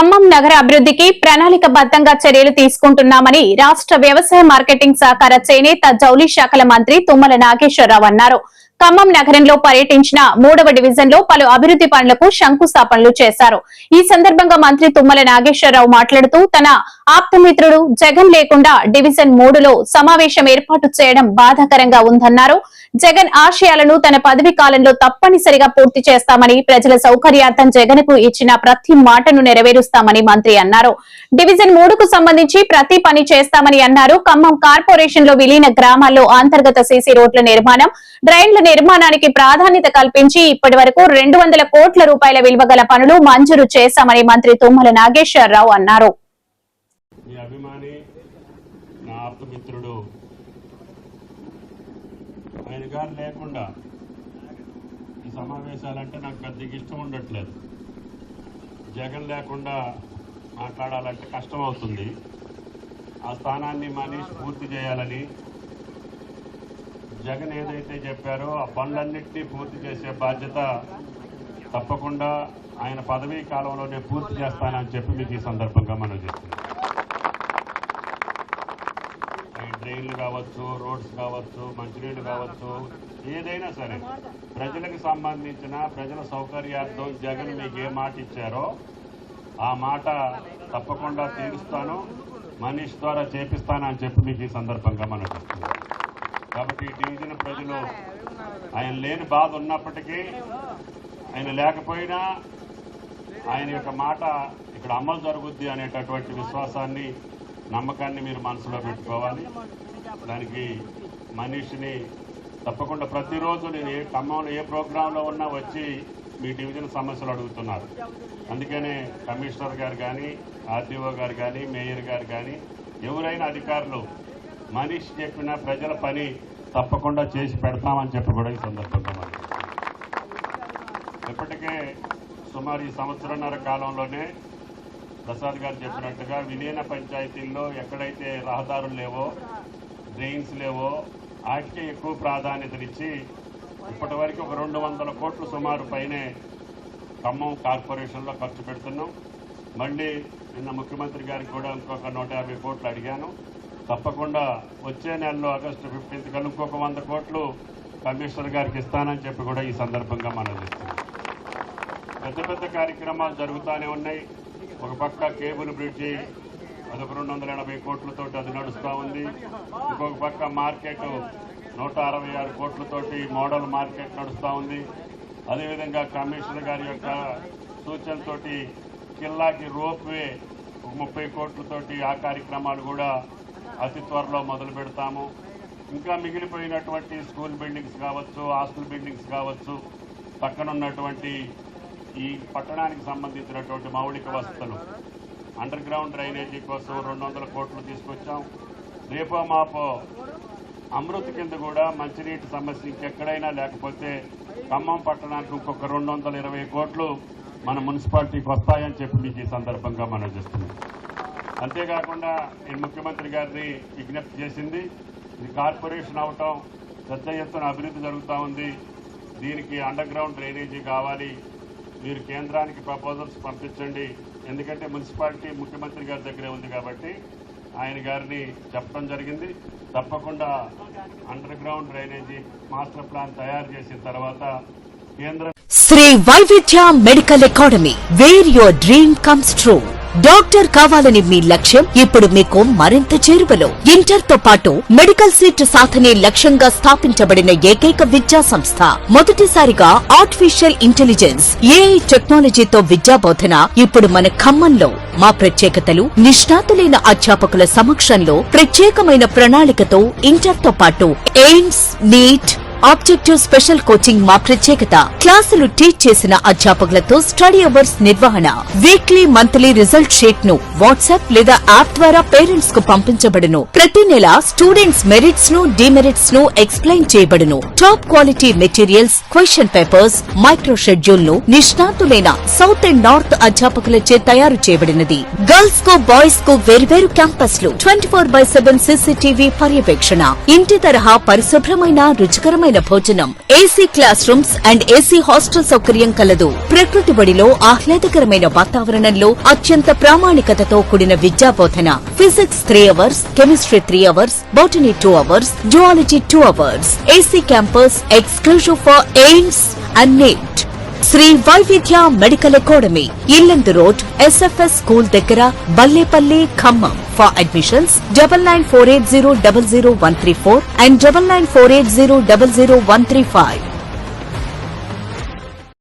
ఖమ్మం నగర అభివృద్ధికి ప్రణాళికబద్దంగా చర్యలు తీసుకుంటున్నామని రాష్ట్ర వ్యవసాయ మార్కెటింగ్ సహకార చేనేత జౌలి శాఖల మంత్రి తుమ్మల నాగేశ్వరరావు అన్నారు. ఖమ్మం నగరంలో పర్యటించిన మూడవ డివిజన్లో పలు అభివృద్ది పనులకు శంకుస్థాపనలు చేశారు. ఈ సందర్భంగా మంత్రి తుమ్మల నాగేశ్వరరావు మాట్లాడుతూ తన ఆప్తమిత్రుడు జగన్ లేకుండా డివిజన్ మూడులో సమావేశం ఏర్పాటు చేయడం బాధాకరంగా ఉందన్నారు. జగన్ ఆశయాలను తన పదవి కాలంలో తప్పనిసరిగా పూర్తి చేస్తామని ప్రజల సౌకర్యార్థం జగన్కు ఇచ్చిన ప్రతి మాటను నెరవేరుస్తామని మంత్రి అన్నారు. డివిజన్ మూడుకు సంబంధించి ప్రతి పని చేస్తామని అన్నారు. ఖమ్మం కార్పొరేషన్లో విలీన గ్రామాల్లో అంతర్గత సీసీ రోడ్ల నిర్మాణం డ్రైన్ల నిర్మాణానికి ప్రాధాన్యత కల్పించి ఇప్పటి వరకు రెండు వందల కోట్ల రూపాయల విలువ గల పనులు మంజూరు చేశామని మంత్రి తుమ్మల నాగేశ్వరరావు అన్నారు. ఆయన గారు లేకుండా ఈ సమావేశాలంటే నాకు పెద్దగా ఇష్టం ఉండట్లేదు. జగన్ లేకుండా మాట్లాడాలంటే కష్టం అవుతుంది. ఆ స్థానాన్ని మనీష్ పూర్తి చేయాలని జగన్ ఏదైతే చెప్పారో ఆ పనులన్నింటినీ పూర్తి చేసే బాధ్యత తప్పకుండా ఆయన పదవీ కాలంలోనే పూర్తి చేస్తానని చెప్పి మీకు ఈ సందర్భంగా మనం చెప్తున్నాం డ్రైన్లు కావచ్చు రోడ్స్ కావచ్చు మంచినీళ్ళు కావచ్చు ఏదైనా సరే ప్రజలకు సంబంధించిన ప్రజల సౌకర్యార్థం జగన్ మీకు ఏ మాట ఇచ్చారో ఆ మాట తప్పకుండా తీరుస్తాను మనీష్ ద్వారా చేపిస్తానని చెప్పి మీకు ఈ సందర్భంగా మనం చెప్తున్నాం కాబట్టి ఈ డివిజన్ ప్రజలు ఆయన లేని బాధ ఉన్నప్పటికీ ఆయన లేకపోయినా ఆయన యొక్క మాట ఇక్కడ అమలు జరుగుద్ది అనేటటువంటి విశ్వాసాన్ని నమ్మకాన్ని మీరు మనసులో పెట్టుకోవాలి. దానికి మనిషిని తప్పకుండా ప్రతిరోజు నేను ఏ ఖమ్మంలో ఏ ప్రోగ్రాంలో ఉన్నా వచ్చి మీ డివిజన్ సమస్యలు అడుగుతున్నారు. అందుకనే కమిషనర్ గారు కానీ ఆర్డీఓ గారు కానీ మేయర్ గారు కానీ ఎవరైనా అధికారులు మనిషి చెప్పిన ప్రజల పని తప్పకుండా చేసి పెడతామని చెప్పి కూడా ఈ సందర్భంగా మనం ఇప్పటికే సుమారు ఈ సంవత్సరంన్నర కాలంలోనే ప్రసాద్ గారు చెప్పినట్టుగా విలీన పంచాయతీల్లో ఎక్కడైతే రహదారులు లేవో డ్రైన్స్ లేవో వాటికే ఎక్కువ ప్రాధాన్యతనిచ్చి ఇప్పటి వరకు ఒక రెండు వందల కోట్లు సుమారు పైనే ఖమ్మం కార్పొరేషన్లో ఖర్చు పెడుతున్నాం. మళ్ళీ నిన్న ముఖ్యమంత్రి గారికి కూడా ఇంకొక నూట యాభై కోట్లు అడిగాను. తప్పకుండా వచ్చే నెలలో ఆగస్టు ఫిఫ్టీన్త్ కల్లా ఒక వంద కోట్లు కమిషనర్ గారికి ఇస్తానని చెప్పి కూడా ఈ సందర్భంగా మనం పెద్ద పెద్ద కార్యక్రమాలు జరుగుతూనే ఉన్నాయి. ఒక పక్క కేబుల్ బ్రిడ్జి అదొక రెండు వందల ఎనభై కోట్లతోటి అది నడుస్తూ ఉంది. ఇంకొక పక్క మార్కెట్ నూట అరవై ఆరు కోట్లతోటి మోడల్ మార్కెట్ నడుస్తూ ఉంది. అదేవిధంగా కమిషనర్ గారి యొక్క సూచనతోటి కిల్లాకి రోప్ వే ఒక ముప్పై కోట్లతోటి ఆ కార్యక్రమాలు కూడా అతి త్వరలో మొదలు పెడతాము. ఇంకా మిగిలిపోయినటువంటి స్కూల్ బిల్డింగ్స్ కావచ్చు హాస్టల్ బిల్డింగ్స్ కావచ్చు పక్కనున్నటువంటి ఈ పట్టణానికి సంబంధించినటువంటి మౌలిక వసతులు. అండర్ గ్రౌండ్ డ్రైనేజీ కోసం రెండు వందల కోట్లు తీసుకొచ్చాం. రేపో మాపో అమృత్ కింద కూడా మంచినీటి సమస్య ఇంకెక్కడైనా లేకపోతే ఖమ్మం పట్టణానికి ఇంకొక రెండు వందల ఇరవై కోట్లు మన మున్సిపాలిటీకి వస్తాయని చెప్పి మీకు ఈ సందర్భంగా మనం చేస్తున్నాం. అంతేకాకుండా నేను ముఖ్యమంత్రి గారిని విజ్ఞప్తి చేసింది ఇది కార్పొరేషన్ అవటం పెద్ద ఎత్తున అభివృద్ధి జరుగుతూ ఉంది. దీనికి అండర్ గ్రౌండ్ డ్రైనేజీ కావాలి. మీరు కేంద్రానికి ప్రపోజల్స్ పంపించండి. ఎందుకంటే మున్సిపాలిటీ ముఖ్యమంత్రి గారి దగ్గరే ఉంది కాబట్టి ఆయన గారిని చెప్పడం జరిగింది. తప్పకుండా underground drainage master plan తయారు చేసిన తర్వాత కేంద్ర Sri Vaividhya medical academy where your dream comes true doctor కావాలని మీ లక్ష్యం ఇప్పుడు మీకు మరింత చేరువలో. ఇంటర్తో పాటు మెడికల్ సీట్ సాధనే లక్ష్యంగా స్థాపించబడిన ఏకైక విద్యా సంస్థ. మొదటిసారిగా ఆర్టిఫిషియల్ ఇంటెలిజెన్స్ ఏఐ టెక్నాలజీతో విద్యా బోధన ఇప్పుడు మన ఖమ్మంలో. మా ప్రత్యేకతలు నిష్ణాతులైన అధ్యాపకుల సమక్షంలో ప్రత్యేకమైన ప్రణాళికతో ఇంటర్తో పాటు AIIMS NEET objective special coaching మా ప్రత్యేకత. క్లాసులు టీచ్ చేసిన అధ్యాపకులతో స్టడీ అవర్స్ నిర్వహణ. వీక్లీ మంత్లీ రిజల్ట్ షీట్ను వాట్సాప్ లేదా యాప్ ద్వారా పేరెంట్స్కు పంపించబడును. ప్రతి నెల స్టూడెంట్స్ మెరిట్స్ను డిమెరిట్స్ను ఎక్స్ప్లెయిన్ చేయబడును. Top quality materials question papers micro షెడ్యూల్ను నిష్ణాతులైన సౌత్ అండ్ నార్త్ అధ్యాపకులచే తయారు చేయబడినది. గర్ల్స్కు బాయ్స్కు వేర్వేరు క్యాంపస్లు twenty four by seven CCTV పర్యవేక్షణ. ఇంటి తరహా పరిశుభ్రమైన రుచికరమైన రుచికరమైన భోజనం AC classrooms and AC hostel సౌకర్యం కలదు. ప్రకృతి బడిలో ఆహ్లాదకరమైన వాతావరణంలో అత్యంత ప్రామాణికతతో కూడిన విద్యా బోధన physics three hours chemistry three hours botany two hours zoology two hours AC campus exclusive for AIIMS and NEET Sri Vaividhya medical academy Yellandu road SFS school దగ్గర Ballepalli Khammam for admissions 9948000134 and 9948000135.